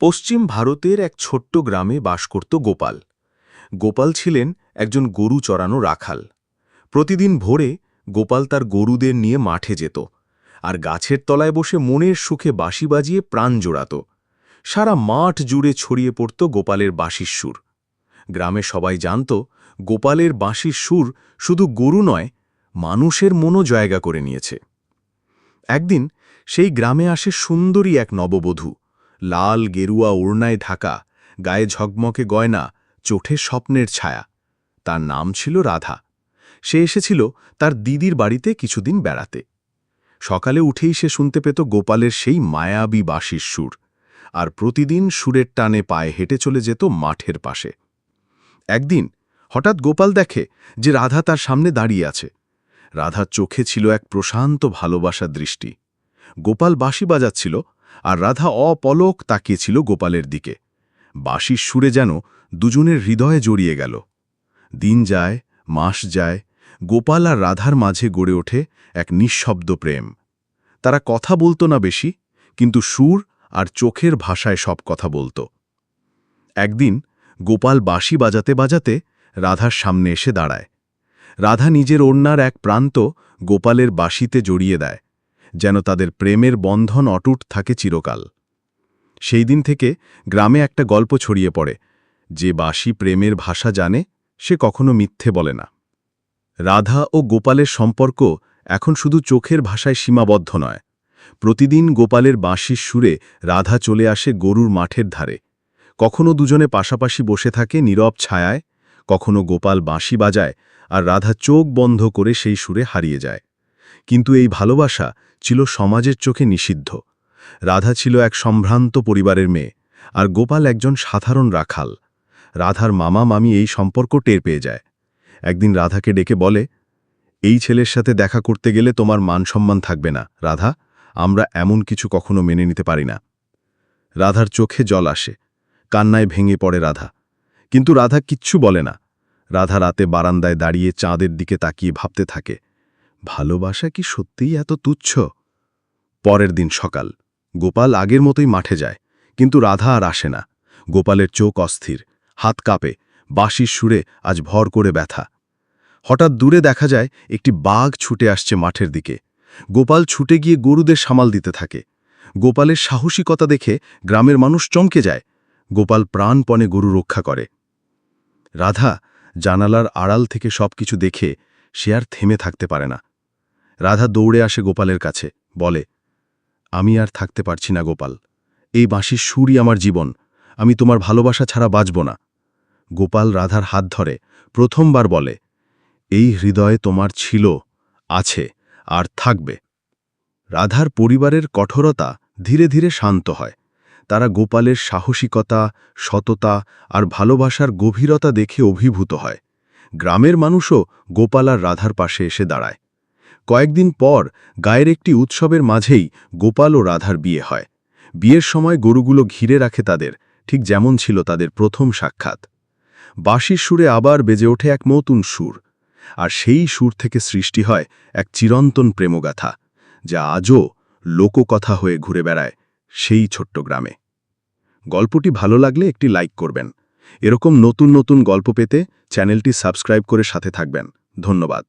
পশ্চিম ভারতের এক ছোট্ট গ্রামে বাস করত গোপাল। গোপাল ছিলেন একজন গরু চড়ানো রাখাল। প্রতিদিন ভোরে গোপাল তার গরুদের নিয়ে মাঠে যেত আর গাছের তলায় বসে মনের সুখে বাঁশি বাজিয়ে প্রাণ জোড়াত। সারা মাঠ জুড়ে ছড়িয়ে পড়ত গোপালের বাঁশির সুর। গ্রামে সবাই জানত, গোপালের বাঁশির সুর শুধু গরু নয়, মানুষের মনও জায়গা করে নিয়েছে। একদিন সেই গ্রামে আসে সুন্দরী এক নববধূ। লাল গেরুয়া ওড়নায় ঢাকা, গায়ে ঝকমকে গয়না চোখে স্বপ্নের ছায়া। তার নাম ছিল রাধা। সে এসেছিল তার দিদির বাড়িতে কিছুদিন বেড়াতে। সকালে উঠেই সে শুনতে পেত গোপালের সেই মায়াবী বাঁশির সুর, আর প্রতিদিন সুরের টানে পায়ে হেঁটে চলে যেত মাঠের পাশে। একদিন হঠাৎ গোপাল দেখে যে রাধা তার সামনে দাঁড়িয়ে আছে। রাধার চোখে ছিল এক প্রশান্ত ভালোবাসার দৃষ্টি। গোপাল বাঁশি বাজাচ্ছিল আর রাধা অপলক তাকিয়েছিল গোপালের দিকে। বাঁশির সুরে যেন দুজনের হৃদয়ে জড়িয়ে গেল। দিন যায়, মাস যায়, গোপাল আর রাধার মাঝে গড়ে ওঠে এক নিঃশব্দ প্রেম। তারা কথা বলতো না বেশি, কিন্তু সুর আর চোখের ভাষায় সব কথা বলতো। একদিন গোপাল বাঁশি বাজাতে বাজাতে রাধার সামনে এসে দাঁড়ায়। রাধা নিজের ওড়নার এক প্রান্ত গোপালের বাঁশিতে জড়িয়ে দেয়। যেন তাদের প্রেমের বন্ধন অটুট থাকে চিরকাল। সেই দিন থেকে গ্রামে একটা গল্প ছড়িয়ে পড়ে, যে বাঁশি প্রেমের ভাষা জানে, সে কখনো মিথ্যে বলে না। রাধা ও গোপালের সম্পর্ক এখন শুধু চোখের ভাষায় সীমাবদ্ধ নয়। প্রতিদিন গোপালের বাঁশির সুরে রাধা চলে আসে গরুর মাঠের ধারে। কখনো দুজনে পাশাপাশি বসে থাকে নীরব ছায়ায়, কখনো গোপাল বাঁশি বাজায় আর রাধা চোখ বন্ধ করে সেই সুরে হারিয়ে যায়। কিন্তু এই ভালোবাসা ছিল সমাজের চোখে নিষিদ্ধ। রাধা ছিল এক সম্ভ্রান্ত পরিবারের মেয়ে, আর গোপাল একজন সাধারণ রাখাল। রাধার মামা, মামি এই সম্পর্ক টের পেয়ে যায়। একদিন রাধাকে ডেকে বলে, এই ছেলের সাথে দেখা করতে গেলে তোমার মান সম্মান থাকবে না, রাধা। আমরা এমন কিছু কখনো মেনে নিতে পারি না। রাধার চোখে জল আসে, কান্নায় ভেঙে পড়ে রাধা। কিন্তু রাধা কিচ্ছু বলে না। রাধা রাতে বারান্দায় দাঁড়িয়ে চাঁদের দিকে তাকিয়ে ভাবতে থাকে ভালোবাসা কি সত্যিই এত তুচ্ছ? পরের দিন সকাল। গোপাল আগের মতোই মাঠে যায়, কিন্তু রাধা আর আসে না। গোপালের চোখ অস্থির, হাত কাঁপে, বাঁশির সুরে আজ ভর করে ব্যথা। হঠাৎ দূরে দেখা যায়, একটি বাঘ ছুটে আসছে মাঠের দিকে। গোপাল ছুটে গিয়ে গরুদের সামাল দিতে থাকে। গোপালের সাহসিকতা দেখে গ্রামের মানুষ চমকে যায়। গোপাল প্রাণপণে গরু রক্ষা করে। রাধা জানালার আড়াল থেকে সবকিছু দেখে সে আর থেমে থাকতে পারে না। রাধা দৌড়ে আসে গোপালের কাছে, বলে, আমি আর থাকতে পারছি না গোপাল। এই বাঁশির সুরই আমার জীবন। আমি তোমার ভালোবাসা ছাড়া বাঁচব না। গোপাল রাধার হাত ধরে, প্রথমবার বলে, এই হৃদয়ে তোমার ছিল, আছে, আর থাকবে। রাধার পরিবারের কঠোরতা ধীরে ধীরে শান্ত হয়। তারা গোপালের সাহসিকতা, সততা আর ভালোবাসার গভীরতা দেখে অভিভূত হয়। গ্রামের মানুষও গোপাল আর রাধার পাশে এসে দাঁড়ায়। কয়েকদিন পর গায়ের একটি উৎসবের মাঝেই গোপাল ও রাধার বিয়ে হয়। বিয়ের সময় গরুগুলো ঘিরে রাখে তাদের, ঠিক যেমন ছিল তাদের প্রথম সাক্ষাৎ। বাঁশির সুরে আবার বেজে ওঠে এক নতুন সুর, আর সেই সুর থেকে সৃষ্টি হয় এক চিরন্তন প্রেমগাথা, যা আজও লোককথা হয়ে ঘুরে বেড়ায় সেই ছোট্ট গ্রামে। গল্পটি ভালো লাগলে একটি লাইক করবেন। এরকম নতুন নতুন গল্প পেতে চ্যানেলটি সাবস্ক্রাইব করে সাথে থাকবেন। ধন্যবাদ।